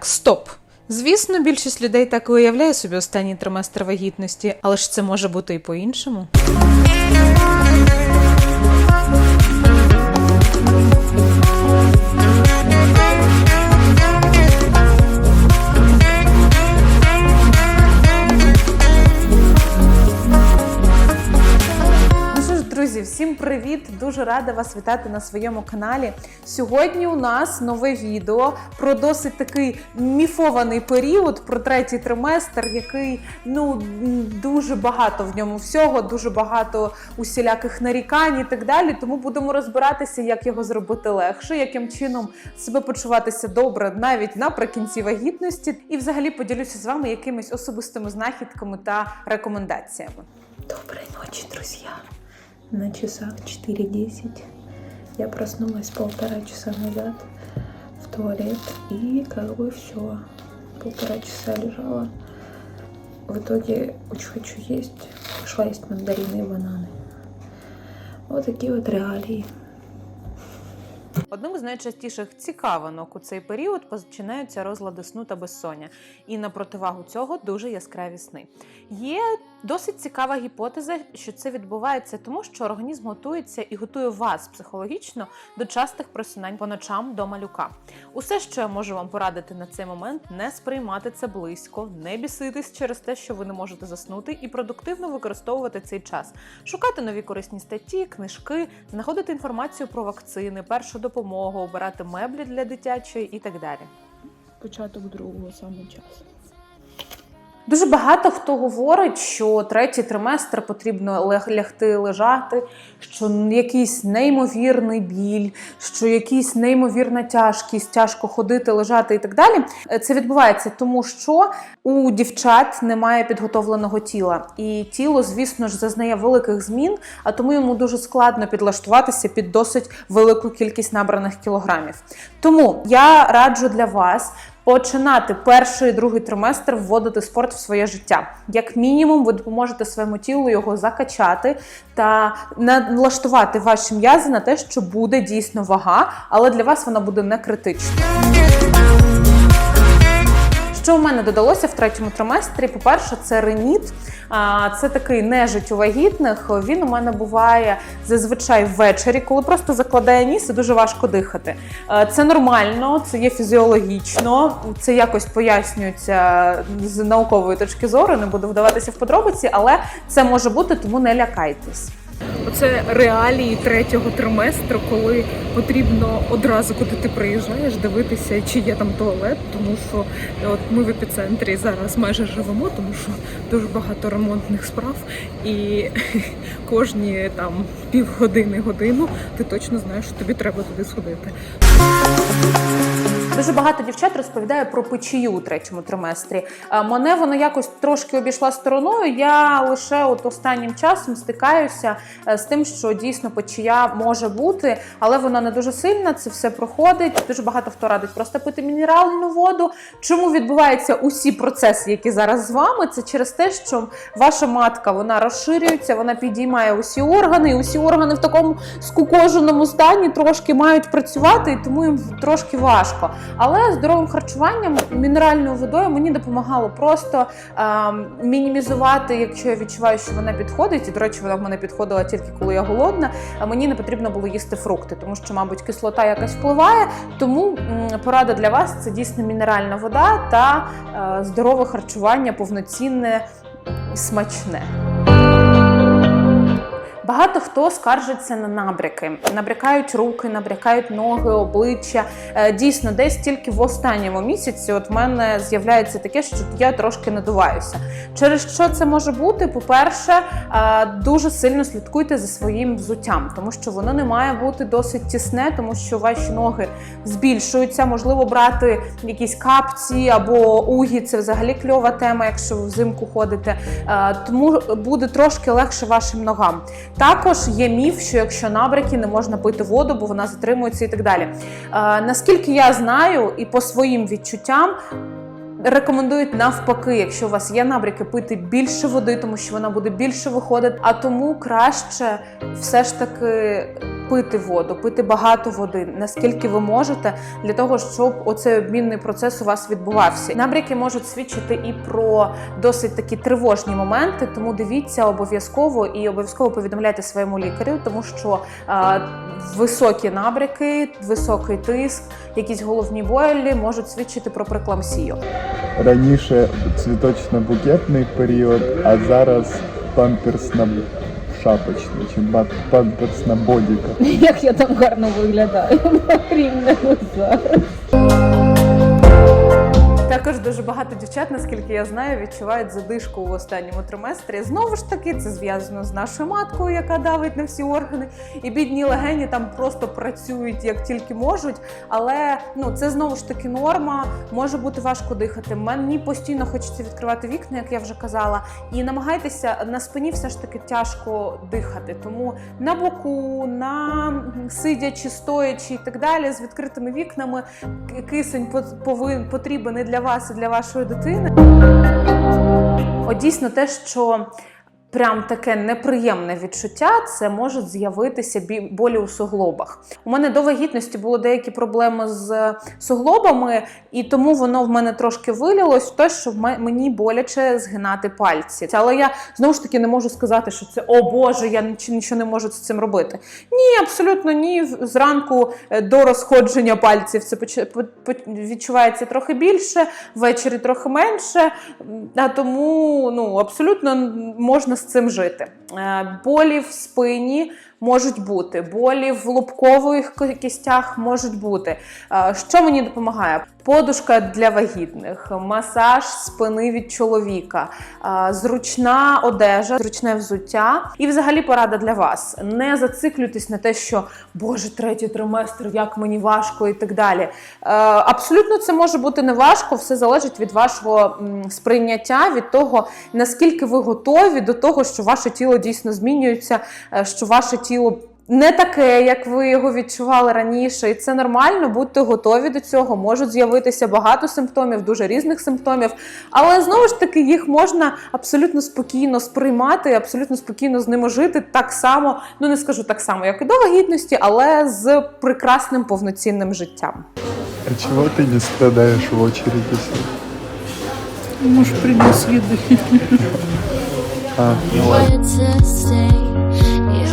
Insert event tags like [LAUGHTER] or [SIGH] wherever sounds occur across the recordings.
Так, стоп. Звісно, більшість людей так і уявляє собі останній триместр вагітності, але ж це може бути і по-іншому. Привіт! Дуже рада вас вітати на своєму каналі. Сьогодні у нас нове відео про досить такий міфований період, про третій триместр, який ну дуже багато в ньому всього, дуже багато усіляких нарікань і так далі. Тому будемо розбиратися, як його зробити легше, яким чином себе почуватися добре навіть наприкінці вагітності, і взагалі поділюся з вами якимись особистими знахідками та рекомендаціями. Доброй ночи, друзья. На часах 4.10. Я проснулась полтора часа назад в туалет и как бы все. Полтора часа лежала. В итоге очень хочу есть. Пошла есть мандарины и бананы. Вот такие вот реалии. Одним із найчастіших цікавинок у цей період починаються розлади сну та безсоння, і на противагу цього дуже яскраві сни. Є досить цікава гіпотеза, що це відбувається тому, що організм готується і готує вас психологічно до частих просинань по ночам до малюка. Усе, що я можу вам порадити на цей момент, не сприймати це близько, не біситись через те, що ви не можете заснути, і продуктивно використовувати цей час, шукати нові корисні статті, книжки, знаходити інформацію про вакцини, першу допомогу, обирати меблі для дитячої і так далі. Початок другого саме час. Дуже багато хто говорить, що третій триместр потрібно лягти лежати, що якийсь неймовірний біль, що якийсь неймовірна тяжкість, тяжко ходити, лежати і так далі. Е, Це відбувається тому, що у дівчат немає підготовленого тіла, і тіло, звісно ж, зазнає великих змін, а тому йому дуже складно підлаштуватися під досить велику кількість набраних кілограмів. Тому я раджу для вас починати перший другий триместр вводити спорт в своє життя. Як мінімум, ви допоможете своєму тілу його закачати та налаштувати ваші м'язи на те, що буде дійсно вага, але для вас вона буде не критична. Що в мене додалося в третьому триместрі? По-перше, це реніт. Це такий нежить у вагітних. Він у мене буває зазвичай ввечері, коли просто закладає ніс і дуже важко дихати. Це нормально, це є фізіологічно, це якось пояснюється з наукової точки зору. Не буду вдаватися в подробиці, але це може бути, тому не лякайтесь. Оце реалії третього триместру, коли потрібно одразу, куди ти приїжджаєш, дивитися, чи є там туалет, тому що от ми в епіцентрі зараз майже живемо, тому що дуже багато ремонтних справ, і [LAUGHS] кожні там півгодини годину ти точно знаєш, що тобі треба туди сходити. Дуже багато дівчат розповідає про печію у третьому триместрі. Е, Мене воно якось трошки обійшла стороною. Я лише от останнім часом стикаюся е, з тим, що дійсно печія може бути, але вона не дуже сильна. Це все проходить. Дуже багато хто радить просто пити мінеральну воду. Чому відбуваються усі процеси, які зараз з вами? Це через те, що ваша матка вона розширюється, вона підіймає усі органи, і усі органи в такому скукоженому стані трошки мають працювати, і тому їм трошки важко. Але здоровим харчуванням, мінеральною водою мені допомагало просто е, мінімізувати, якщо я відчуваю, що вона підходить. І, до речі, вона в мене підходила тільки коли я голодна. А мені не потрібно було їсти фрукти, тому що, мабуть, кислота якась впливає. Тому порада для вас це дійсно мінеральна вода та е, здорове харчування, повноцінне смачне. Багато хто скаржиться на набряки, набрякають руки, набрякають ноги, обличчя. Е, Дійсно, десь тільки в останньому місяці от в мене з'являється таке, що я трошки надуваюся. Через що це може бути? По-перше, е, дуже сильно слідкуйте за своїм взуттям, тому що воно не має бути досить тісне, тому що ваші ноги збільшуються. Можливо, брати якісь капці або угі це взагалі кльова тема, якщо ви взимку ходите. Е, Тому буде трошки легше вашим ногам. Також є міф, що якщо набряки, не можна пити воду, бо вона затримується і так далі. Е, Наскільки я знаю, і по своїм відчуттям. Рекомендують навпаки, якщо у вас є набряки, пити більше води, тому що вона буде більше виходити. А тому краще все ж таки пити воду, пити багато води, наскільки ви можете, для того, щоб оцей обмінний процес у вас відбувався. Набряки можуть свідчити і про досить такі тривожні моменти, тому дивіться обов'язково і обов'язково повідомляйте своєму лікарю, тому що е, високі набряки, високий тиск, якісь головні болі можуть свідчити про прекламсію. Раніше цвіточно-букетний період, а зараз чи ба- на бодіка. [LAUGHS] Як я там гарно виглядаю [LAUGHS] рівно зараз. Також дуже багато дівчат, наскільки я знаю, відчувають задишку в останньому триместрі. Знову ж таки, це зв'язано з нашою маткою, яка давить на всі органи. І бідні легені там просто працюють як тільки можуть. Але ну це знову ж таки норма. Може бути важко дихати. Мені постійно хочеться відкривати вікна, як я вже казала. І намагайтеся на спині все ж таки тяжко дихати. Тому на боку, на сидячи, стоячи і так далі, з відкритими вікнами кисень пот- повин потрібен і для вас, і для вашої дитини. От дійсно те, що прям таке неприємне відчуття, це можуть з'явитися болі у суглобах. У мене до вагітності були деякі проблеми з суглобами, і тому воно в мене трошки вилілось в те, що мені боляче згинати пальці. Але я знову ж таки не можу сказати, що це о Боже, я нічого не можу з цим робити. Ні, абсолютно ні. Зранку е, до розходження пальців це відчувається трохи більше, ввечері трохи менше. А тому ну, абсолютно можна з цим жити. Е, Болі в спині можуть бути, болі в лобкових кістях можуть бути. Що мені допомагає? Подушка для вагітних, масаж спини від чоловіка, зручна одежа, зручне взуття. І взагалі порада для вас. Не зациклюйтесь на те, що Боже, третій триместр, як мені важко і так далі. Абсолютно це може бути не важко, все залежить від вашого сприйняття, від того, наскільки ви готові до того, що ваше тіло дійсно змінюється, е, що ваше тіло. Не таке, як ви його відчували раніше, і це нормально, будьте готові до цього. Можуть з'явитися багато симптомів, дуже різних симптомів. Але знову ж таки їх можна абсолютно спокійно сприймати, абсолютно спокійно з ними жити так само, ну не скажу так само, як і до вагітності, але з прекрасним повноцінним життям. А чего ты не страдаешь в сліди. А, ну ладно.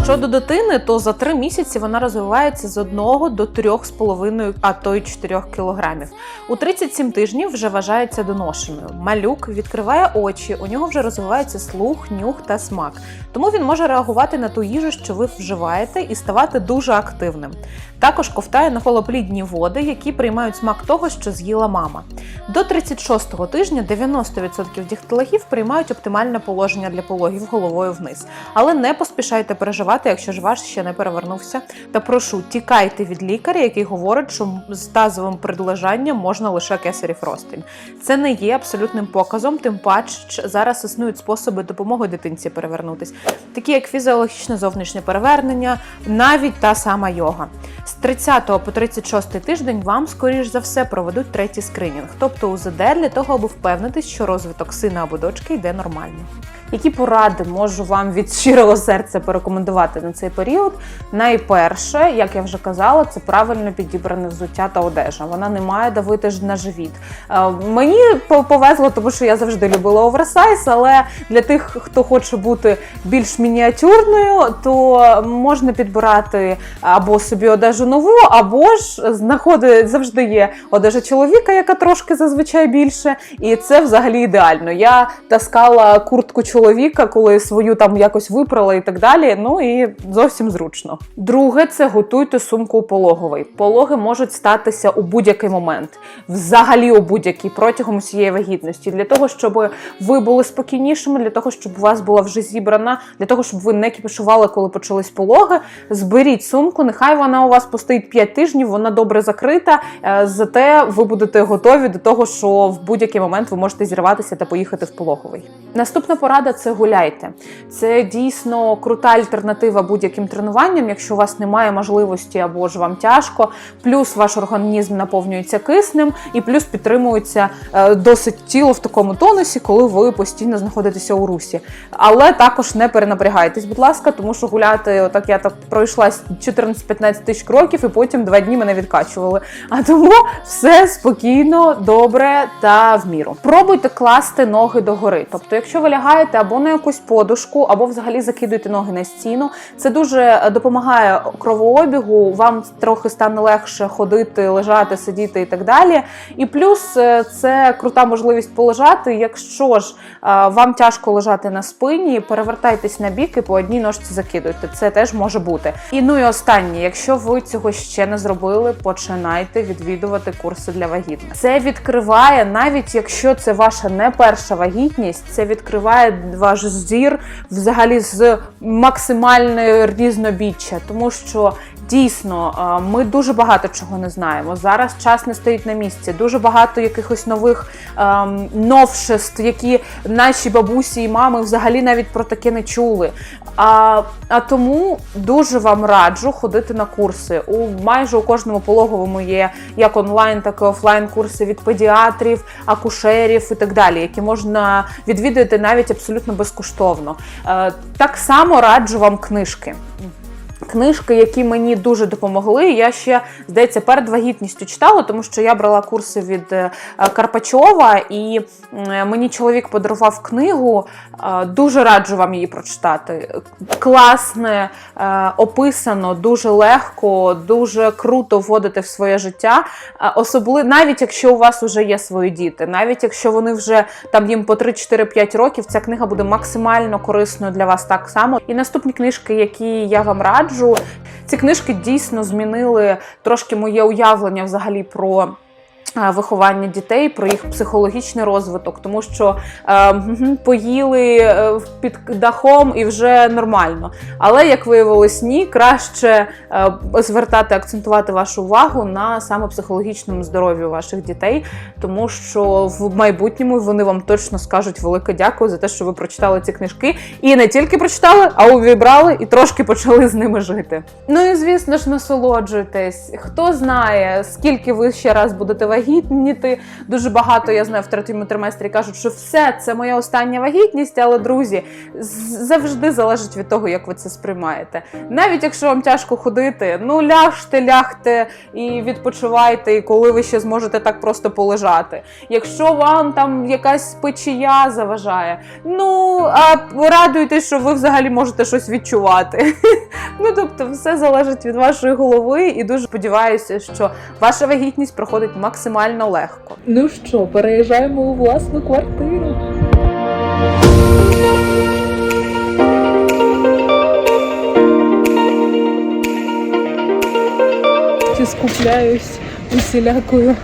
Щодо дитини, то за три місяці вона розвивається з 1 до 3,5, а то й 4 кілограмів. У 37 тижнів вже вважається доношеною. Малюк відкриває очі, у нього вже розвивається слух, нюх та смак. Тому він може реагувати на ту їжу, що ви вживаєте, і ставати дуже активним. Також ковтає навколоплідні води, які приймають смак того, що з'їла мама. До 36-го тижня 90% діхтологів приймають оптимальне положення для пологів головою вниз. Але не поспішайте переживати, якщо ж ваш ще не перевернувся. Та прошу, тікайте від лікаря, який говорить, що з тазовим придлежанням можна лише кесарів розтин. Це не є абсолютним показом, тим паче зараз існують способи допомоги дитинці перевернутись, такі як фізіологічне зовнішнє перевернення, навіть та сама йога. З 30 по 36 тиждень вам, скоріш за все, проведуть третій скринінг, тобто УЗД для того, аби впевнитись, що розвиток сина або дочки йде нормально. Які поради можу вам від щирого серця порекомендувати на цей період? Найперше, як я вже казала, це правильно підібране взуття та одежа. Вона не має давити ж на живіт. Е, Мені повезло, тому що я завжди любила оверсайз, але для тих, хто хоче бути більш мініатюрною, то можна підбирати або собі одежу нову, або ж знаходить завжди є одежа чоловіка, яка трошки зазвичай більше, і це взагалі ідеально. Я таскала куртку чоловіка, коли свою там якось випрала і так далі. Ну і зовсім зручно. Друге, це готуйте сумку у пологовий. Пологи можуть статися у будь-який момент, взагалі у будь-який протягом усієї вагітності. Для того, щоб ви були спокійнішими, для того, щоб у вас була вже зібрана, для того, щоб ви не кіпішували, коли почались пологи. Зберіть сумку, нехай вона у вас постоїть 5 тижнів, вона добре закрита. е, Зате ви будете готові до того, що в будь-який момент ви можете зірватися та поїхати в пологовий. Наступна порада це гуляйте. Це дійсно крута альтернатива альтернатива будь-яким тренуванням, якщо у вас немає можливості або ж вам тяжко. Плюс ваш організм наповнюється киснем, і плюс підтримується е, досить тіло в такому тонусі, коли ви постійно знаходитеся у русі. Але також не перенапрягайтесь, будь ласка, тому що гуляти, отак я так пройшла 14-15 тисяч кроків, і потім два дні мене відкачували. А тому все спокійно, добре та в міру. Пробуйте класти ноги догори. Тобто, якщо ви лягаєте або на якусь подушку, або взагалі закидуєте ноги на стіну, це дуже е, допомагає кровообігу. Вам трохи стане легше ходити, лежати, сидіти і так далі. І плюс е, це крута можливість полежати. Якщо ж е, вам тяжко лежати на спині, перевертайтесь на бік і по одній ножці закидуйте. Це теж може бути. І ну і останнє, якщо ви цього ще не зробили, починайте відвідувати курси для вагітних. Це відкриває, навіть якщо це ваша не перша вагітність, це відкриває ваш зір взагалі з максимальної різнобіччя, тому що. Дійсно, ми дуже багато чого не знаємо. Зараз час не стоїть на місці. Дуже багато якихось нових ем, новшеств, які наші бабусі і мами взагалі навіть про таке не чули. А, а тому дуже вам раджу ходити на курси. У майже у кожному пологовому є як онлайн, так і офлайн курси від педіатрів, акушерів і так далі, які можна відвідати навіть абсолютно безкоштовно. Е, так само раджу вам книжки. Книжки, які мені дуже допомогли. Я ще, здається, перед вагітністю читала, тому що я брала курси від е, Карпачова, і мені чоловік подарував книгу. Е, Дуже раджу вам її прочитати. Класне, е, описано, дуже легко, дуже круто вводити в своє життя. Особливо навіть якщо у вас вже є свої діти, навіть якщо вони вже там їм по 3-4-5 років, ця книга буде максимально корисною для вас так само. І наступні книжки, які я вам раджу, ці книжки дійсно змінили трошки моє уявлення взагалі про. Е, Виховання дітей про їх психологічний розвиток, тому що е, поїли е, під дахом і вже нормально. Але як виявилось, ні, краще е, звертати, акцентувати вашу увагу на саме психологічному здоров'ю ваших дітей, тому що в майбутньому вони вам точно скажуть велике дякую за те, що ви прочитали ці книжки, і не тільки прочитали, а увібрали і трошки почали з ними жити. Ну і звісно ж, насолоджуйтесь. Хто знає, скільки ви ще раз будете вагітніти. Дуже багато я знаю в третьому триместрі кажуть, що все це моя остання вагітність, але друзі, завжди залежить від того, як ви це сприймаєте. Навіть якщо вам тяжко ходити, ну ляжте, лягте і відпочивайте, і коли ви ще зможете так просто полежати. Якщо вам там якась печія заважає, ну а радуйтесь, що ви взагалі можете щось відчувати. [LAUGHS] Ну тобто, все залежить від вашої голови, і дуже сподіваюся, що ваша вагітність проходить максимально легко. Ну що, переїжджаємо у власну квартиру. Чи скупляюсь усілякою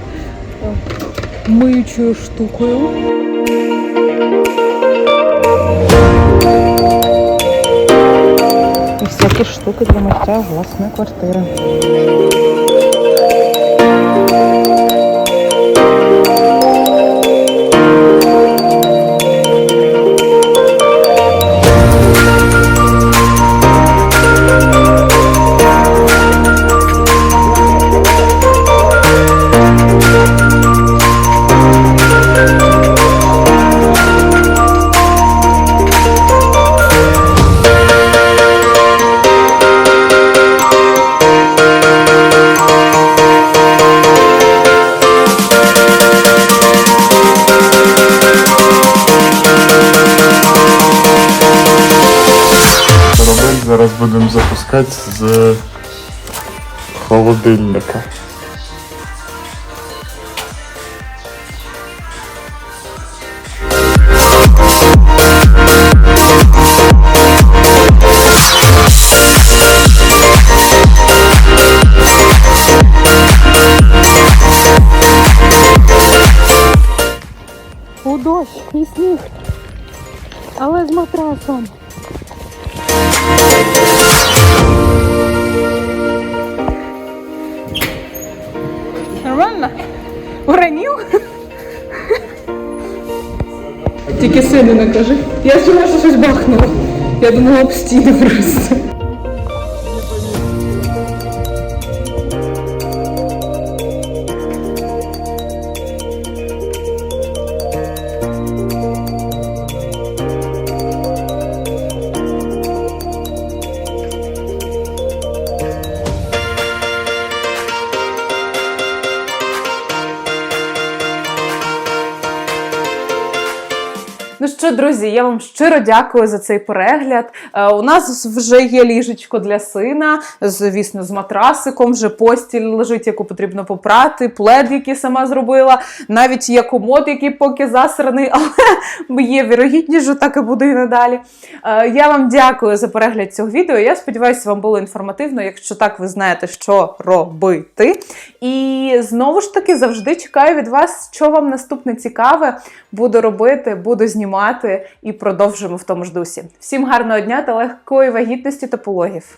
миючою штукою. І всякі штуки для миття власної квартири. Будемо запускати з холодильника. У дощ і сніг. Але з матрасом. Тільки сину не кажи. Я думала, що щось бахнуло. Я думала об стіну просто. Що, друзі, я вам щиро дякую за цей перегляд. Е, у нас вже є ліжечко для сина, звісно, з матрасиком, вже постіль лежить, яку потрібно попрати, плед, який сама зробила. Навіть є комод, який поки засраний, [LAUGHS] але є вірогідність, що так і буде і надалі. Е, я вам дякую за перегляд цього відео. Я сподіваюся, вам було інформативно. Якщо так, ви знаєте, що робити. І знову ж таки завжди чекаю від вас, що вам наступне цікаве. Буду робити, буду знімати і продовжимо в тому ж дусі. Всім гарного дня та легкої вагітності та пологів.